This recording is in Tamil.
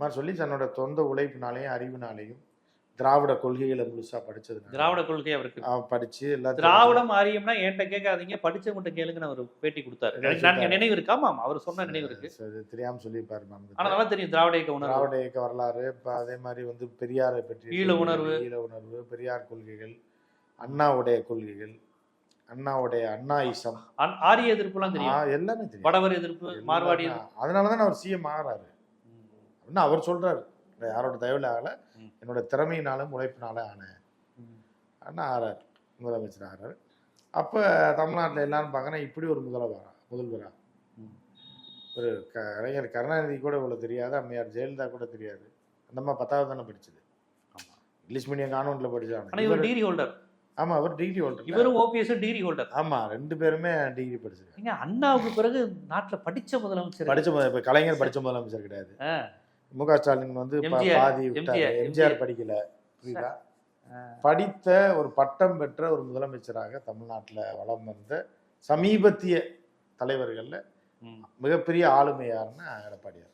மாதிரி சொல்லி தன்னோட சொந்த உழைப்பினாலையும் அறிவினாலையும் திராவிட கொள்கைகளை முழுசா படிச்சதுனால. திராவிட கொள்கை அவருக்கு? படிச்சு எல்லாத்தையும் திராவிடம் ஆரியம்னா என்கிட்ட கேட்காதீங்க படிச்சவங்கிட்ட கேளுங்கன்னு அவர் பேட்டி கொடுத்தாரு. நினைவு இருக்கு. ஆமா அவர் சொன்ன நினைவு இருக்கு. தெரியாம சொல்லியிருப்பாரு மேம். நல்லா தெரியும் திராவிட இயக்க உணர்வு. திராவிட இயக்க வரலாறு இப்போ அதே மாதிரி வந்து பெரியாரை பற்றி ஈழ உணர்வு. ஈழ உணர்வு பெரியார் கொள்கைகள் அண்ணாவுடைய கொள்கைகள் அண்ணாவுடைய அண்ணாயிசம். ஆ- ஆரிய எதிர்ப்புலாம் தெரியும். ஆ, எல்லாமே தெரியும். வடவர் எதிர்ப்பு மார்வாடி எல்லாமே. அதனாலதான் அவர் சிஎம் ஆகிறாரு. அப்படின்னு அவர் சொல்றாரு. நான் யாரோட தயவுல ஆகல. என்னோட திறமையினாலும் உழைப்பினால ஆனேன். ஆனால் ஆறார் முதலமைச்சர் ஆகிறார் அப்போ தமிழ்நாட்டில் எல்லாரும் பார்க்கணும் இப்படி ஒரு முதல்வரா முதல்வரா. ஒரு கலைஞர் கருணாநிதி கூட இவ்வளோ தெரியாது அம்மையார் ஜெயலலிதா கூட தெரியாது. அந்தம்மா பத்தாவது தானே படிச்சது. ஆமா. இங்கிலீஷ் மீடியம் கான்வென்ட்ல ஆனா படிச்சாங்க இவர் டிகிரி ஹோல்டர் ஆமா அவர் டிகிரி ஹோல்டர் இவரும் ஓபிஎஸ் டிகிரி ஹோல்டர் ஆமா ரெண்டு பேருமே டிகிரி படிச்சிருக்காங்க. அண்ணாவுக்கு பிறகு நாட்டுல படிச்ச முதலமைச்சர் படிச்ச முத- இப்ப கலைஞர் படிச்ச முதலமைச்சர் கிடையாது. மு க ஸ்டாலின் வந்து பாதி விட்டாரு. எம்ஜிஆர், படிக்கல புரியுதா? படித்த ஒரு பட்டம் பெற்ற ஒரு முதலமைச்சராக தமிழ்நாட்டுல வலம் வந்த சமீபத்திய தலைவர்கள்ல. மிகப்பெரிய ஆளுமை யாருன்னா எடப்பாடியார்